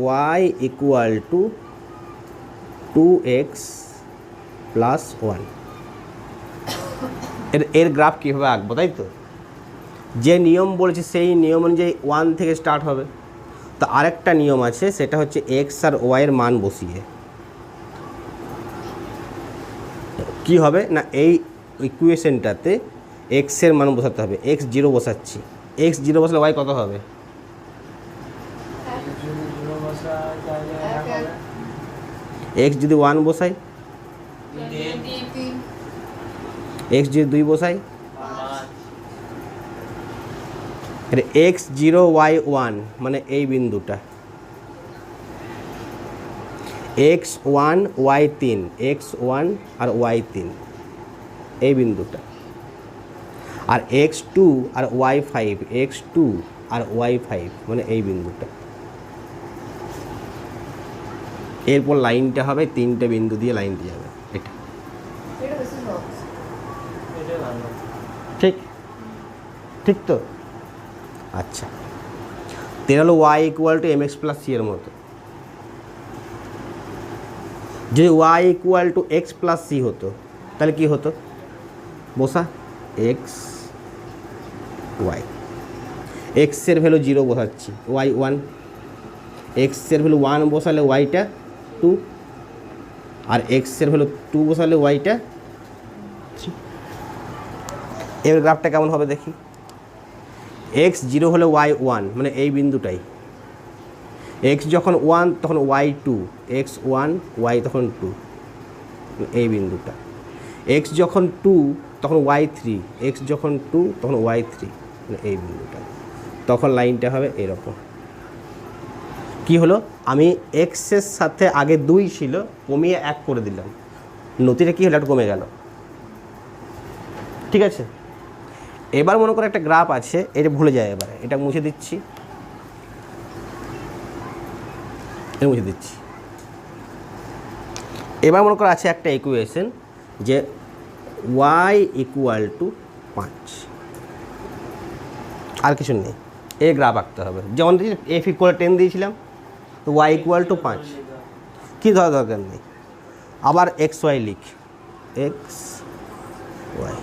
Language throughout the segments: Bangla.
Y equal to two X plus ওয়ানের এর গ্রাফ কীভাবে আঁকবো, তাই তো? যে নিয়ম বলেছে, সেই নিয়ম অনুযায়ী ওয়ান থেকে স্টার্ট হবে। তো আরেকটা নিয়ম আছে, সেটা হচ্ছে এক্স আর ওয়াইয়ের মান বসিয়ে। কি হবে? না, এই ইকুয়েশনটাতে এক্সের মান বসাতে হবে। এক্স জিরো বসাচ্ছি। এক্স জিরো বসালে ওয়াই কত হবে? এক্স যদি ওয়ান বসাই? এক্স যদি দুই বসাই? এক্স জিরো ওয়াই ওয়ান মানে এই বিন্দুটা। এক্স ওয়ান ওয়াই তিন এক্স ওয়ান আর ওয়াই তিন, এই বিন্দুটা। আর এক্স টু আর ওয়াই ফাইভ এক্স টু আর ওয়াই ফাইভ মানে এই বিন্দুটা। এরপর লাইনটা হবে তিনটে বিন্দু দিয়ে লাইন দিয়ে যাবে। এটা। ঠিক। ঠিক তো? আচ্ছা। তের হলো Y equal to M X plus C এর মতো। যদি Y equal to X plus C হতো তাহলে কি হতো? বসা। এক্স ওয়াই এক্সের ভ্যালু জিরো বসাচ্ছি। ওয়াই ওয়ান এক্সের ভ্যালু ওয়ান বসালে ওয়াইটা টু আর এক্সের ভ্যালু টু বসালে ওয়াইটা থ্রি এর গ্রাফটা কেমন হবে দেখি? এক্স জিরো হলে ওয়াই ওয়ান মানে এই বিন্দুটাই। এক্স যখন ওয়ান তখন Y two X one Y তখন টু এই বিন্দুটা। এক্স যখন টু তখন ওয়াই থ্রি এক্স যখন টু তখন ওয়াই থ্রি এই বিন্দুটা। তখন লাইনটা হবে এরকম। কি হলো? আমি এক্সের সাথে আগে দুই ছিল, কমিয়ে এক করে দিলাম। নতিটা কী হলো? একটু কমে গেল। ঠিক আছে? এবার মনে করো একটা গ্রাফ আছে, এটা ভুলে যায় এবারে। এটা মুছে দিচ্ছি। এটা মুছে দিচ্ছি। এবার মনে করো আছে একটা ইকুয়েশন যে ওয়াই ইকুয়াল টু পাঁচ। আর কিছু নেই। এ গ্রাফ আঁকতে হবে। যেমন এফ ইকুয়াল টেন দিয়েছিলাম তো ওয়াই ইকুয়াল টু পাঁচ। কী ধরা দরকার নেই। আবার এক্স ওয়াই লিখ। এক্স ওয়াই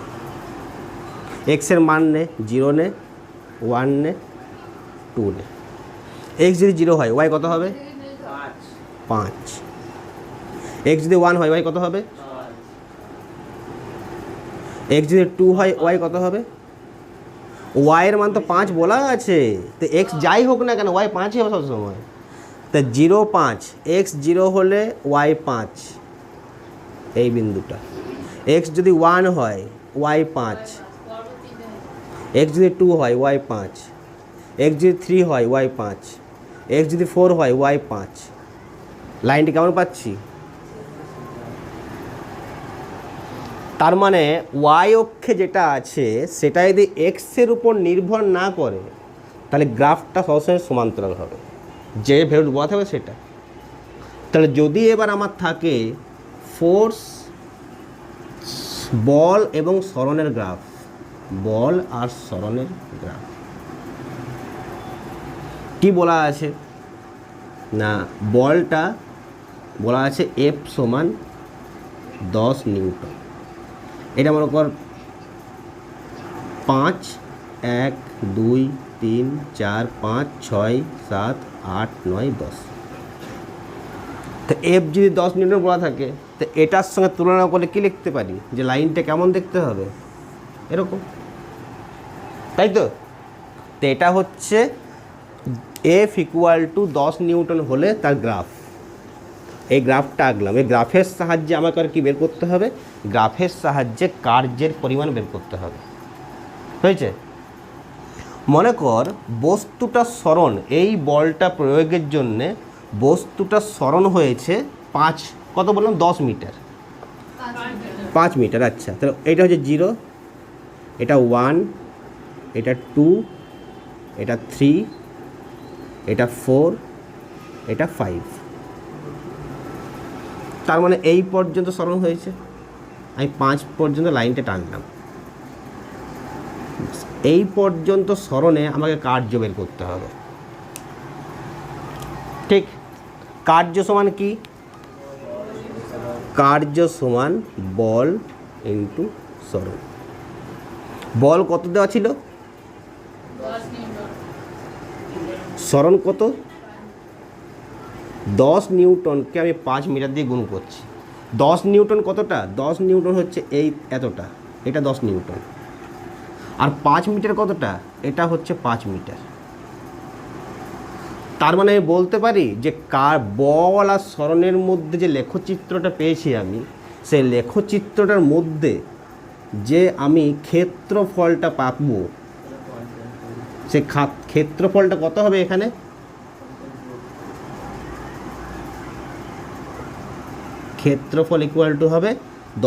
এক্সের মান নে জিরো নে ওয়ান নে টু নে। এক্স যদি জিরো হয় ওয়াই কত হবে? পাঁচ। এক্স যদি ওয়ান হয় ওয়াই কত হবে? এক্স যদি টু হয় ওয়াই কত হবে? ওয়াইয়ের মান তো পাঁচ বলা আছে। তো এক্স যাই হোক না কেন ওয়াই পাঁচই হবে সবসময়। তা জিরো পাঁচ এক্স জিরো হলে ওয়াই পাঁচ। এই বিন্দুটা। এক্স যদি ওয়ান হয় ওয়াই পাঁচ। এক্স যদি টু হয় ওয়াই পাঁচ। এক্স যদি থ্রি হয় ওয়াই পাঁচ। এক্স যদি ফোর হয় ওয়াই পাঁচ। লাইনটি কেমন পাচ্ছি? তার মানে ওয়াই অক্ষে যেটা আছে, সেটা যদি এক্সের উপর নির্ভর না করে, তাহলে গ্রাফটা সবসময় সমান্তরাল হবে। যে ভ্যালু বলা হবে সেটা। তাহলে যদি এবার আমার থাকে ফোর্স বল এবং সরণের গ্রাফ বল আর সরণের গ্রাফ কি বলা আছে? না, বলটা বলা আছে এফ সমান দশ নিউটন। এটা মনে কর পাঁচ এক, দুই, তিন, চার, পাঁচ, ছয়, সাত, আট, নয়, দশ। তো এফ যদি দশ নিউটন বলা থাকে, তো এটার সঙ্গে তুলনা করলে কী লিখতে পারি? যে লাইনটা কেমন দেখতে হবে? এরকম। তাই তো? তো এটা হচ্ছে এফ ইকুয়াল টু দশ নিউটন হলে তার গ্রাফ। এই গ্রাফটা আঁকলাম। এই গ্রাফের সাহায্যে আমাকে আর কি বের করতে হবে? গ্রাফের সাহায্যে কার্যের পরিমাণ বের করতে হবে। হয়েছে? মনে কর বস্তুটা স্মরণ এই বলটা প্রয়োগের জন্যে বস্তুটা স্মরণ হয়েছে পাঁচ, কত বললাম? দশ মিটার। পাঁচ মিটার আচ্ছা। তাহলে এটা হচ্ছে জিরো, এটা ওয়ান, এটা টু, এটা থ্রি, এটা ফোর, এটা ফাইভ। তার মানে এই পর্যন্ত স্মরণ হয়েছে? আমি পাঁচ পর্যন্ত লাইনটা টানলাম। এই পর্যন্ত স্মরণে আমাকে কার্য বের করতে হবে। ঠিক? কার্য সমান কি? কার্য সমান বল ইন্টু স্মরণ বল কত দেওয়া ছিল? স্মরণ কত? দশ নিউটনকে আমি পাঁচ মিটার দিয়ে গুণ করছি। দশ নিউটন কতটা? দশ নিউটন হচ্ছে এই এতটা। এটা দশ নিউটন। আর পাঁচ মিটার কতটা? এটা হচ্ছে পাঁচ মিটার। তার মানে আমি বলতে পারি যে কার বল আর স্মরণের মধ্যে যে লেখচিত্রটা পেয়েছি আমি, সেই লেখচিত্রটার মধ্যে যে আমি ক্ষেত্রফলটা পাবো সে ক্ষেত্রফলটা কত হবে এখানে? ক্ষেত্রফল ইকুয়াল টু হবে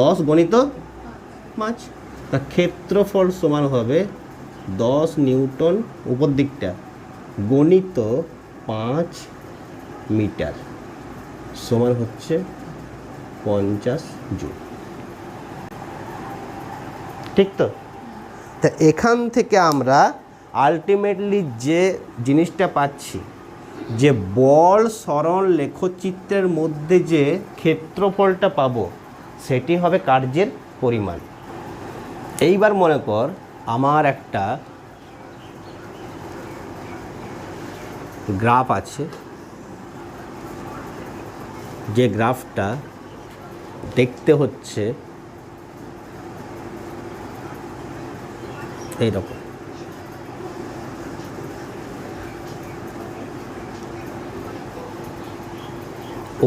দশ গণিত পাঁচ। তা ক্ষেত্রফল সমান হবে দশ নিউটন উপর দিকটা, গণিত পাঁচ মিটার, সমান হচ্ছে পঞ্চাশ জুল। ঠিক তো? তা এখান থেকে আমরা আলটিমেটলি যে জিনিসটা পাচ্ছি, যে বল সরল লেখচিত্রের মধ্যে যে ক্ষেত্রফলটা পাবো, সেটি হবে কার্যের পরিমাণ। এইবার মনে কর আমার একটা গ্রাফ আছে। যে গ্রাফটা দেখতে হচ্ছে এইরকম।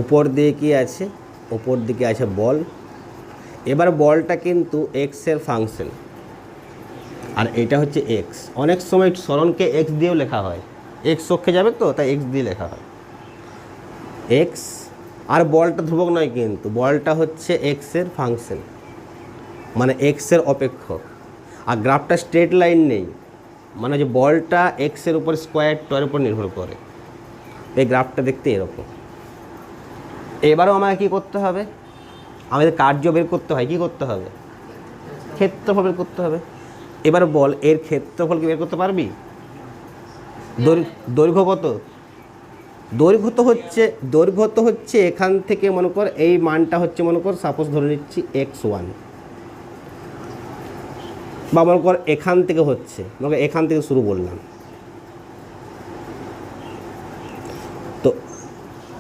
উপর দিয়ে কি আছে? উপর দিকে আছে বল। এবার বলটা কিন্তু এক্সের ফাংশন আর এটা হচ্ছে এক্স অনেক সময় স্মরণকে এক্স দিয়েও লেখা হয়। এক্স অক্ষে যাবে তো, তাই এক্স দিয়ে লেখা হয়। এক্স আর বলটা ধ্রুবক নয় কিন্তু, বলটা হচ্ছে এক্সের ফাংশন মানে এক্সের অপেক্ষক। আর গ্রাফটা স্ট্রেট লাইন নেই। মানে যে বলটা এক্সের উপর স্কোয়ার টয়ের উপর নির্ভর করে। এই গ্রাফটা দেখতে এরকম। এবারও আমাকে কী করতে হবে? আমাদের কার্য বের করতে হয়, কী করতে হবে? ক্ষেত্রফল বের করতে হবে। এবার বল, এর ক্ষেত্রফল কি বের করতে পারবি? দৈর- দৈর্ঘ্য কত? দৈর্ঘ্য তো হচ্ছে, দৈর্ঘ্য তো হচ্ছে এখান থেকে মনে কর, এই মানটা হচ্ছে মনে কর সাপোজ ধরে নিচ্ছি এক্স ওয়ান বা মনে কর এখান থেকে হচ্ছে, মনে কর এখান থেকে শুরু বললাম।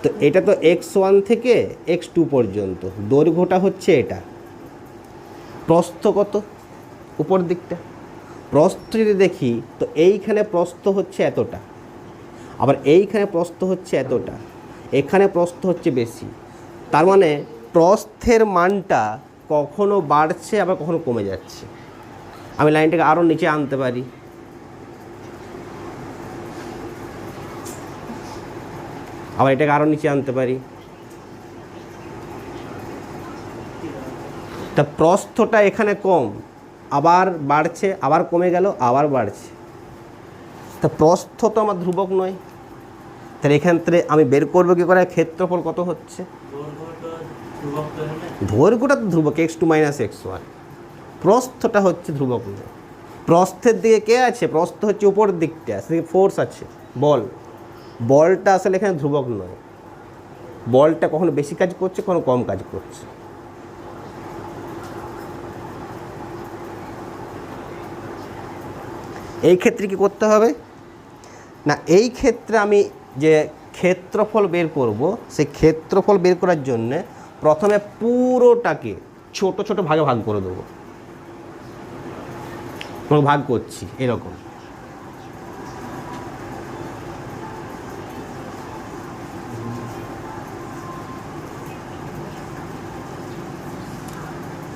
তো এটা তো এক্স ওয়ান থেকে এক্স টু পর্যন্ত। দৈর্ঘ্যটা হচ্ছে এটা। প্রস্থ কত? উপর দিকটা। প্রস্থ যদি দেখি, তো এইখানে প্রস্থ হচ্ছে এতটা। আবার এইখানে প্রস্থ হচ্ছে এতটা। এখানে প্রস্থ হচ্ছে বেশি। তার মানে প্রস্থের মানটা কখনো বাড়ছে, আবার কখনো কমে যাচ্ছে। আমি লাইনটাকে আরও নিচে আনতে পারি। আবার এটাকে আরও নিচে আনতে পারি। তা প্রস্থটা এখানে কম, আবার বাড়ছে, আবার কমে গেল, আবার বাড়ছে। তা প্রস্থ তো আমার ধ্রুবক নয়। তাহলে এখান থেকে আমি বের করব কী করে? ক্ষেত্রফল কত হচ্ছে? দৈর্ঘ্যটা তো ধ্রুবক X two minus X one প্রস্থটা হচ্ছে ধ্রুবক নয়। প্রস্থের দিকে কে আছে? প্রস্থ হচ্ছে উপর দিকটা, সেদিকে ফোর্স আছে, বল। বলটা আসলে এখানে ধ্রুবক নয়। বলটা কখনো বেশি কাজ করছে, কখনো কম কাজ করছে। এই ক্ষেত্রে কি করতে হবে? না, এই ক্ষেত্রে আমি যে ক্ষেত্রফল বের করব, সেই ক্ষেত্রফল বের করার জন্যে প্রথমে পুরোটাকে ছোট ছোট ভাগে ভাগ করে দেবো। ভাগ করছি, এরকম।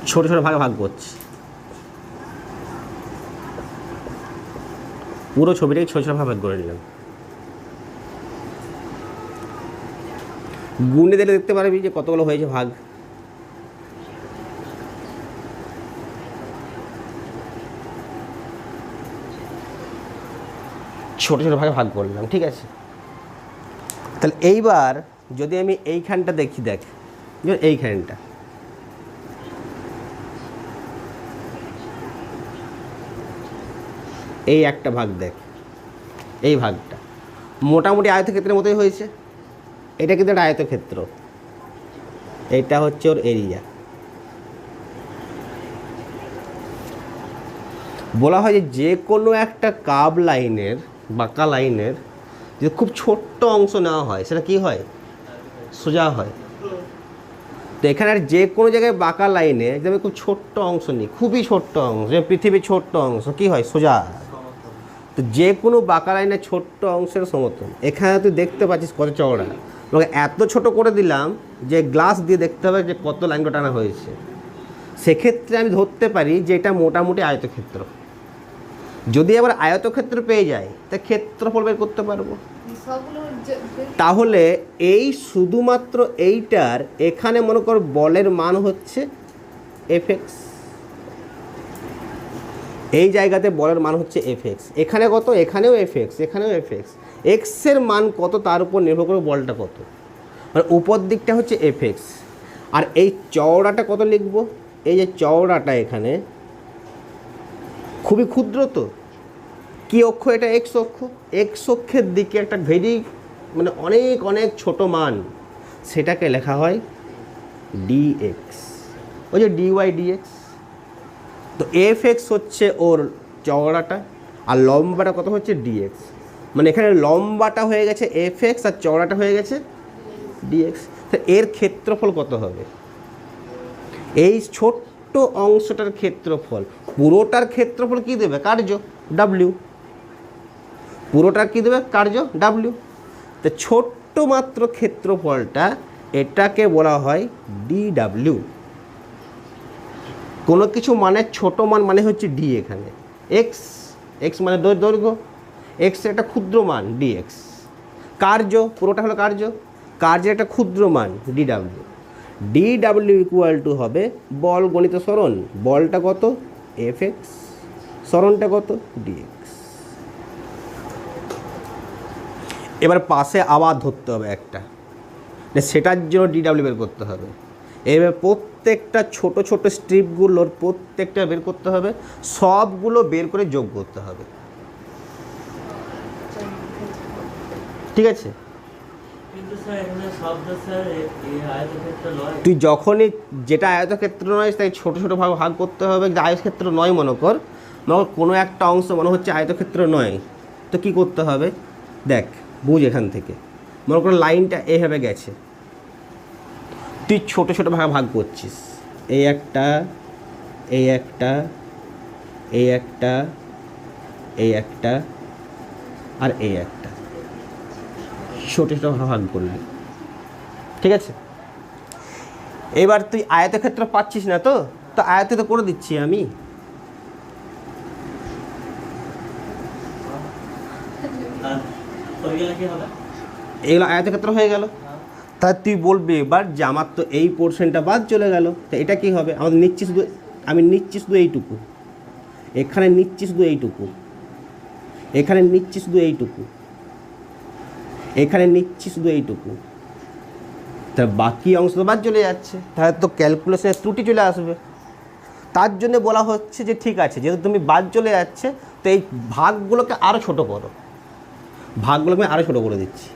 ছোট ছোট ভাগে ভাগ করছি। পুরো ছবিটাকে ছোট ছোট ভাগে করে নিলাম। গুণে দিলে দেখতে পারবি যে কতগুলো হয়েছে ভাগ। ছোট ছোট ভাগে ভাগ করলাম ঠিক আছে? তাহলে এইবার যদি আমি এইখানটা দেখি, দেখ, এইখানটা। এই একটা ভাগ দেখ। এই ভাগটা। মোটামুটি আয়তক্ষেত্রের মতোই হয়েছে। এটা কিন্তু একটা আয়তক্ষেত্র। এটা হচ্ছে ওর এরিয়া বলা হয় যে যে কোনো একটা কাব লাইনের বাঁকা লাইনের যদি খুব ছোট্ট অংশ নেওয়া হয়, সেটা কি হয়? সোজা হয়। তো এখানে আর যে কোনো জায়গায় বাঁকা লাইনে যদি আমি খুব ছোট্ট অংশ নিই, খুবই ছোট্ট অংশ পৃথিবীর ছোট্ট অংশ, কি হয়? সোজা। তো যে কোনো বাঁকা লাইনের ছোট্ট অংশের সমতল এখানে তুই দেখতে পাচ্ছিস কত চওড়া। এবং এত ছোট করে দিলাম যে গ্লাস দিয়ে দেখতে হবে যে কত লাইনটা টানা হয়েছে। সেক্ষেত্রে আমি ধরতে পারি যে এটা মোটামুটি আয়তক্ষেত্র। যদি আবার আয়তক্ষেত্র পেয়ে যায় তা ক্ষেত্রফল বের করতে পারব। তাহলে এই শুধুমাত্র এইটার এখানে মনে কর বলের মান হচ্ছে এফএক্স এই জায়গাতে বলের মান হচ্ছে এফএক্স এখানে কত? এখানেও এফএক্স এখানেও এফ এক্স এক্সের মান কত? তার উপর নির্ভর করে বলটা কত। মানে উপর দিকটা হচ্ছে এফএক্স আর এই চওড়াটা কত লিখব? এই যে চওড়াটা এখানে, খুবই ক্ষুদ্র তো। কী অক্ষ? এটা এক্স অক্ষ। এক্স অক্ষের দিকে একটা ভেরি মানে অনেক অনেক ছোট মান, সেটাকে লেখা হয় ডিএক্স ওই যে ডিওয়াই ডিএক্স তো এফ এক্স হচ্ছে ওর চওড়াটা, আর লম্বাটা কত হচ্ছে ডিএক্স মানে এখানে লম্বাটা হয়ে গেছে এফ এক্স আর চওড়াটা হয়ে গেছে ডিএক্স তো এর ক্ষেত্রফল কত হবে? এই ছোট্ট অংশটার ক্ষেত্রফল, পুরোটার ক্ষেত্রফল কী দেবে? কার্য ডাব্লিউ পুরোটার কী দেবে? কার্য ডাব্লিউ তো ছোট্ট মাত্র ক্ষেত্রফলটা এটাকে বলা হয় ডি ডাব্লিউ কোনো কিছু মানে ছোট মান মানে হচ্ছে ডি এখানে। এক্স এক্স মানে দৈর্ঘ্য এক্স একটা ক্ষুদ্র মান ডি এক্স কার্য, পুরোটা হলো কার্য। কার্যের একটা ক্ষুদ্র মান d W d W equal to হবে বল গণিত সরণ। বলটা কত? এফ এক্স সরণটা কত? ডিএক্স এবার পাশে আবার ধরতে হবে একটা। সেটার জন্য ডিডাব্লিউ বের করতে হবে। এবার প্রত্যেকটা ছোট ছোট স্ট্রিপগুলোর প্রত্যেকটা বের করতে হবে সবগুলো বের করে যোগ করতে হবে। ঠিক আছে? তুই যখনই যেটা আয়তক্ষেত্র নয় তাই ছোট ছোট ভাগ ভাগ করতে হবে। যে আয়তক্ষেত্র নয় মনে কর মনে কর কোনো একটা অংশ মনে হচ্ছে আয়তক্ষেত্র নয়। তো কি করতে হবে? দেখ বুঝ এখান থেকে। মনে কর লাইনটা এভাবে গেছে। তুই ছোট ছোট ভাগ ভাগ করছিস। এই একটা এই একটা এই একটা এই একটা আর এই একটা। ছোট ছোট ভাগ ভাগ করলি। ঠিক আছে? এবার তুই আয়তক্ষেত্র পাচ্ছিস না তো? তো আয়াতে তো করে দিচ্ছি আমি। এগুলো আয়তক্ষেত্র হয়ে গেল। তা তুই বলবি এবার যে আমার তো এই পোর্শনটা বাদ চলে গেল। তো এটা কি হবে? আমাদের নিচ্ছি শুধু, আমি নিচ্ছি শুধু এইটুকু। এখানে নিচ্ছি শুধু এইটুকু। এখানে নিচ্ছি শুধু এইটুকু। এখানে নিচ্ছি শুধু এইটুকু। তা বাকি অংশ তো বাদ চলে যাচ্ছে। তাহলে তো ক্যালকুলেশনের ত্রুটি চলে আসবে। তার জন্য বলা হচ্ছে যে ঠিক আছে, যেহেতু তুমি বাদ চলে যাচ্ছে, তো এই ভাগগুলোকে আরও ছোট করো। ভাগগুলোকে আমি আরও ছোট করে দিচ্ছি।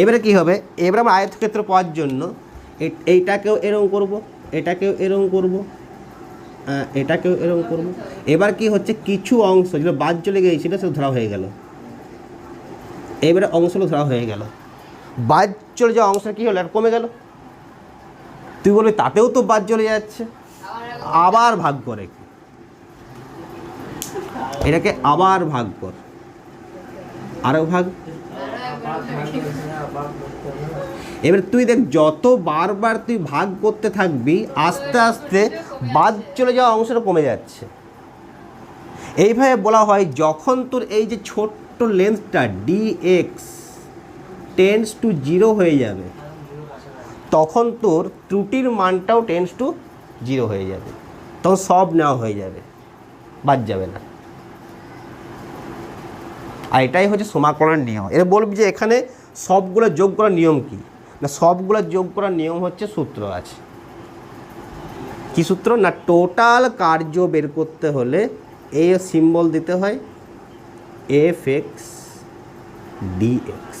এবারে কি হবে? এবারে আমরা আয়তক্ষেত্র পাওয়ার জন্য এইটাকেও এরকম করব, এটাকেও এরকম করব এটাকেও এরকম করব। এবার কি হচ্ছে? কিছু অংশ, যেটা বাদ চলে গিয়েছিল, সেটা ধরা হয়ে গেল। এবারে অংশগুলো ধরা হয়ে গেল। বাদ চলে যাওয়া অংশ কী হলো? আর কমে গেল। তুই বলবি, তাতেও তো বাদ চলে যাচ্ছে। আবার ভাগ করে। এটাকে আবার ভাগ কর। আরও ভাগ। এবার তুই দেখ, যত বারবার তুই ভাগ করতে থাকবি, আস্তে আস্তে বাদ চলে যাওয়া অংশটা কমে যাচ্ছে। এইভাবে বলা হয়, যখন তোর এই যে ছোট্ট লেন্থটা d x tends to zero হয়ে যাবে, তখন তোর ত্রুটির মানটাও টেন্স টু জিরো হয়ে যাবে। তখন সব নেওয়া হয়ে যাবে, বাদ যাবে না। আর এটাই হচ্ছে সমাকলনের নিয়ম। এর বলবি যে এখানে সবগুলো যোগ করার নিয়ম কি? না, সবগুলো যোগ করার নিয়ম হচ্ছে সূত্র আছে। কি সূত্র? না টোটাল কার্য বের করতে হলে এই সিম্বল দিতে হয় এফ এক্স ডিএক্স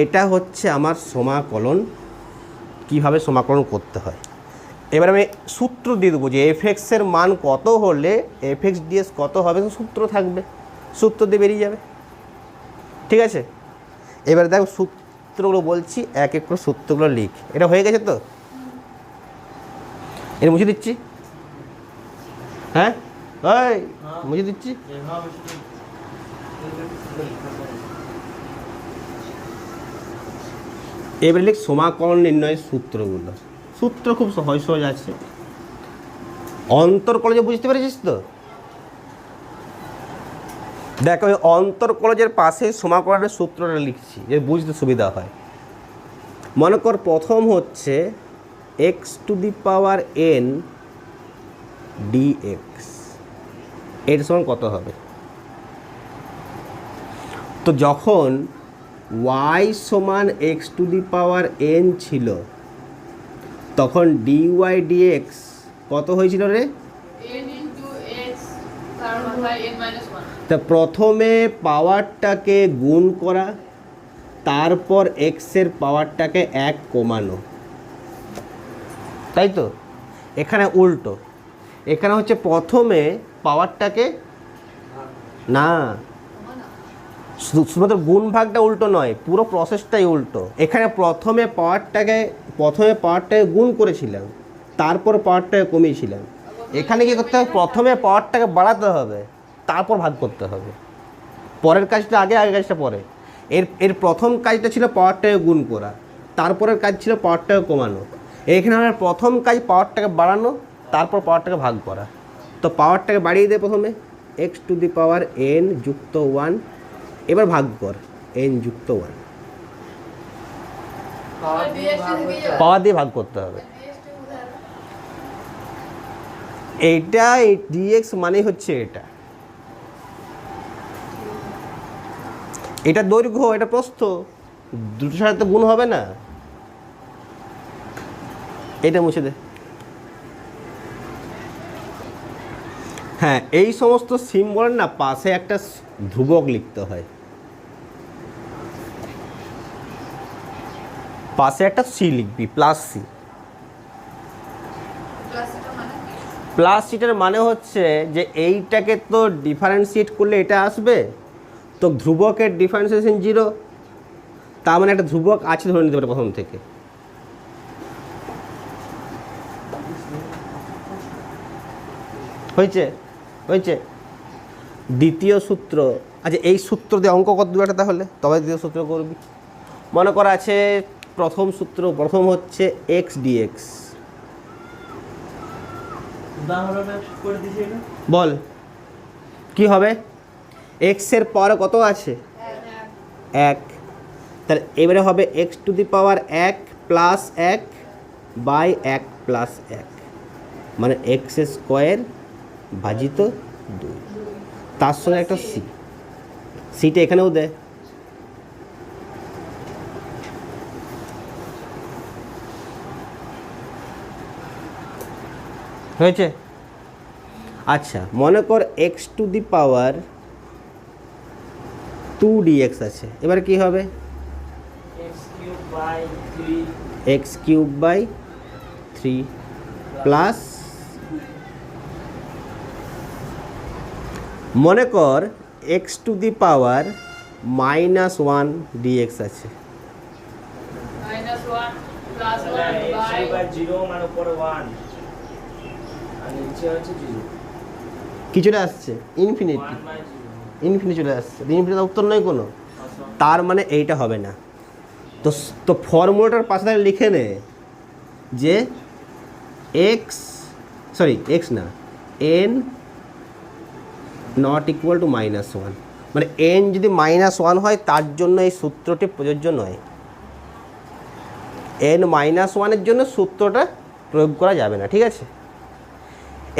এটা হচ্ছে আমার সমাকলন, কীভাবে সমাকলন করতে হয়। এবার আমি সূত্র দিয়ে দেবো যে এফ এক্সের মান কত হলে এফ এক্স ডিএস কত হবে, সূত্র থাকবে। সূত্র দিয়ে বেরিয়ে যাবে। ঠিক আছে? এবার দেখো সূত্রগুলো বলছি, এক এক করে সূত্রগুলো লিখ। এটা হয়ে গেছে তো? এটা মুছে দিচ্ছি? হ্যাঁ? ওই মুছে দিচ্ছি? এবারে লিখ সমাকলন নির্ণয়ের সূত্রগুলো। সূত্র খুব সহজ সহজ আছে। অন্তর কলেজে বুঝতে পেরেছিস তো? দেখ, আমি অন্তর কলেজের পাশে সমাকলনের সূত্রটা লিখছি, যে বুঝতে সুবিধা হয়। মনে কর প্রথম হচ্ছে x to the power n dx এর সমান কত হবে? তো যখন ওয়াই সমান x to the power n ছিল, তখন ডি ডিওয়াই ডিএক্স কত হয়েছিল রে? তা প্রথমে পাওয়ারটাকে গুণ করা, তারপর এক্সের পাওয়ারটাকে এক কমানো। তাই তো? এখানে উল্টো। এখানে হচ্ছে প্রথমে পাওয়ারটাকে না। শুধু- শুধুমাত্র গুণ ভাগটা উল্টো নয়, পুরো প্রসেসটাই উল্টো। এখানে প্রথমে পাওয়ারটাকে প্রথমে পাওয়ারটাকে গুণ করেছিলাম, তারপর পাওয়ারটাকে কমিয়েছিলাম। এখানে কি করতে হবে? প্রথমে পাওয়ারটাকে বাড়াতে হবে তারপর ভাগ করতে হবে। পরের কাজটা আগে আগে কাজটা পরে। এর এর প্রথম কাজটা ছিল পাওয়ারটাকে গুণ করা তারপরের কাজ ছিল পাওয়ারটাকে কমানো। এখানে আমার প্রথম কাজ পাওয়ারটাকে বাড়ানো তারপর পাওয়ারটাকে ভাগ করা। তো পাওয়ারটাকে বাড়িয়ে দে প্রথমে। X to the power n যুক্ত ওয়ান এবার ভাগ কর এন যুক্ত ওয়ান পাওয়ার দিয়ে ভাগ করতে হবে। পাওয়ার দিয়ে ভাগ করতে হবে ds টা কোথায় হবে? এইটা ডিএক্স মানে হচ্ছে এটা। এটা দৈর্ঘ্য, এটা প্রস্থ দুটোর সাথে তো গুণ হবে না। এটা মুছে দে। হ্যাঁ এই সমস্ত সিম্বলের না পাশে একটা ধ্রুবক লিখতে হয়। পাশে একটা সি লিখবি প্লাস সি Plus এটা মানে কি? প্লাস সিটের মানে হচ্ছে যে এইটাকে তো ডিফারেন্সিয়েট করলে এটা আসবে? তো ধ্রুবকের ডিফারেন্সিয়েশন জিরো তার মানে একটা ধ্রুবক আছে ধরে নিতে পারে প্রথম থেকে। হয়েছে? হয়েছে? দ্বিতীয় সূত্র আচ্ছা এই সূত্র দিয়ে অঙ্ক কত দু একটা তাহলে, তবে দ্বিতীয় সূত্র করবি। মনে করা আছে প্রথম সূত্র, প্রথম হচ্ছে এক্স ডিএক্স উদাহরণ করে দিছি এটা বল। কি হবে? এক্সের পরে কত আছে? এক। তাহলে এবারে হবে এক্স টু দি পাওয়ার এক প্লাস এক বাই এক প্লাস এক। মানে এক্স স্কোয়ার ভাজিত দুই। তার সঙ্গে একটা সি সিটা এখানেও দেয় হয়েছে? আচ্ছা মনে কর x to the power two dx আছে। এবার কি হবে? X cube by three plus মনে কর x to the power minus one dx আছে। Minus 1 plus 1 x by by zero মানে উপরে ওয়ান জিরো কিছুটা আসছে। ইনফিনিটি ইনফিনিটি চলে আসছে। ইনফিনিটি উত্তর নয় কোনো। তার মানে এইটা হবে না। তো তো ফর্মুলাটার পাশে তাহলে লিখে নে যে এক্স সরি এক্স না n not equal to minus one মানে এন যদি মাইনাস ওয়ান হয়, তার জন্য এই সূত্রটি প্রযোজ্য নয়। এন মাইনাস ওয়ানের জন্য সূত্রটা প্রয়োগ করা যাবে না, ঠিক আছে?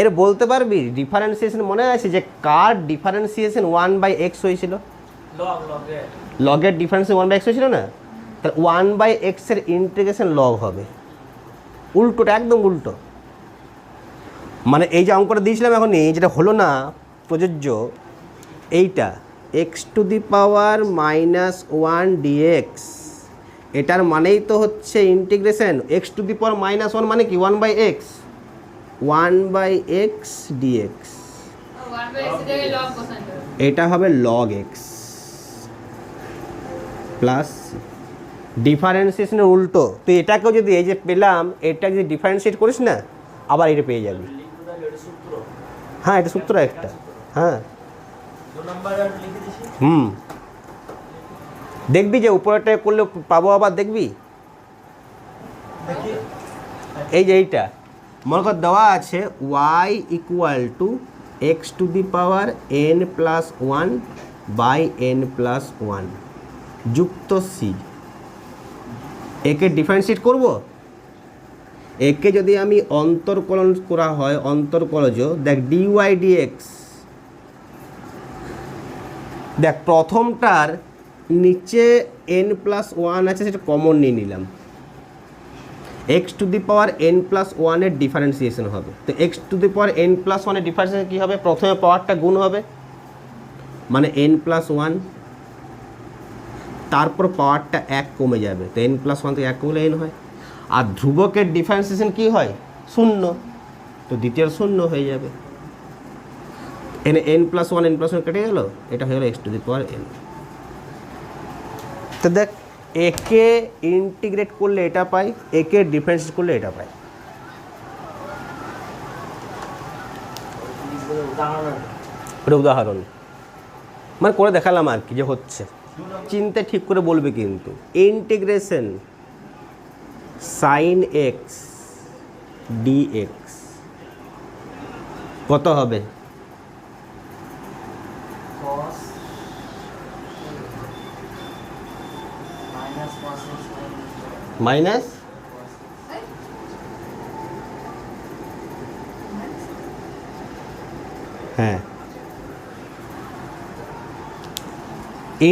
এর বলতে পারবি ডিফারেন্সিয়েশন মনে আছে যে কার ডিফারেন্সিয়েশন ওয়ান বাই এক্স হয়েছিল? লগের ডিফারেন্সিয়েশন ওয়ান বাই এক্স হয়েছিল না? তাহলে ওয়ান বাই এক্সের ইন্টিগ্রেশন লগ হবে। উল্টোটা একদম উল্টো। মানে এই যে অঙ্কটা দিয়েছিলাম এখন এই যেটা হলো না প্রযোজ্য এইটা x to the power minus one dx এটার মানেই তো হচ্ছে integration x to the power minus one মানে কি? One by x one by x dx. এটা হবে লগ এক্স। প্লাস ডিফারেন্সিয়েশনের উল্টো। তো এটাকেও যদি এই যে পেলাম, এটা যদি ডিফারেন্সিয়েট করিস না, আবার এটা পেয়ে যাবি। হ্যাঁ এটা সূত্র একটা। হ্যাঁ। হুম। দেখবি যে উপরেরটা করলে পাবো আবার দেখবি? এই যে এইটা। মনে কর দেওয়া আছে Y equal to X to the power N plus one by N plus one যুক্ত সি একে ডিফারেন্সিয়েট করব? একে যদি আমি অন্তর্কলন করা হয়, অন্তর্কলজ, দেখ ডিওয়াই ডিএক্স দেখ, প্রথমটার নিচে এন প্লাস ওয়ান আছে, সেটা কমন নিয়ে নিলাম। X to the power n plus ওয়ানের ডিফারেন্সিয়েশন হবে। তো x to the power n plus ওয়ানের ডিফারেন্সিয়েশন কী হবে? প্রথমে পাওয়ারটা গুণ হবে মানে এন প্লাস ওয়ান, তারপর পাওয়ারটা এক কমে যাবে। তো এন প্লাস ওয়ান থেকে এক কমলে এন হয়। আর ধ্রুবকের ডিফারেন্সিয়েশন কী হয়? শূন্য। তো দ্বিতীয় শূন্য হয়ে যাবে। এনে n plus one, n plus one কেটে গেল, এটা হয়ে গেল x to the power n. তো দেখ একে ইন্টিগ্রেট করলে এটা পাই, একে ডিফারেন্স করলে এটা পাই। উদাহরণ। মানে করে দেখালাম আর কি যে হচ্ছে। চিন্তা ঠিক করে বলবে কিন্তু। ইন্টিগ্রেশন সাইন এক্স ডিএক্স কত হবে? মাইনাস হ্যাঁ।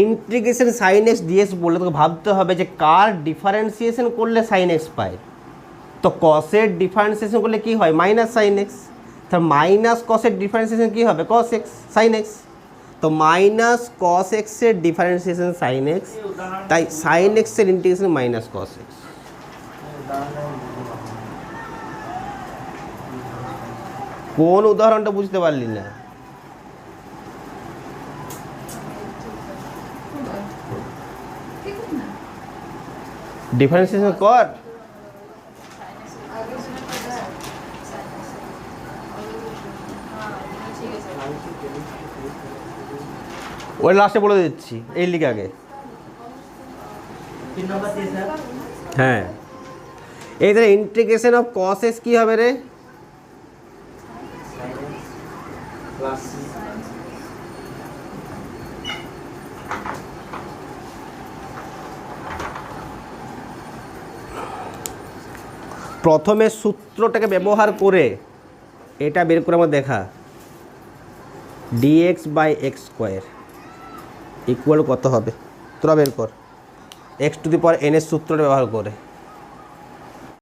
ইন্টিগ্রেশন সাইন এক্স ডিএক্স বললে তোকে ভাবতে হবে যে কার ডিফারেন্সিয়েশন করলে সাইন এক্স পায়। তো কসের ডিফারেন্সিয়েশন করলে কি হয়? মাইনাস সাইন এক্স তাহলে মাইনাস কসের ডিফারেন্সিয়েশন কী হবে? কস এক্স সাইন এক্স তো মাইনাস কস এক্সের ডিফারেন্সিয়েশন সাইন এক্স তাই সাইন এক্সের ইন্টিগ্রেশন মাইনাস কস এক্স কোন উদাহরণটা বুঝতে পারলি না? ডিফারেন্সিয়েশন কর আগে শুনে তো দেখ। হ্যাঁ, ঠিক আছে। ওই লাস্টে বলে দিচ্ছি এই লিখে আগে। হ্যাঁ। এই তাহলে ইন্টিগ্রেশন অফ কস এক্স কী হবে রে? প্রথমে সূত্রটাকে ব্যবহার করে এটা বের করে আমার দেখা। Dx by x square equal কত হবে? তোরা বের কর। X to the power n এর সূত্রটা ব্যবহার করে।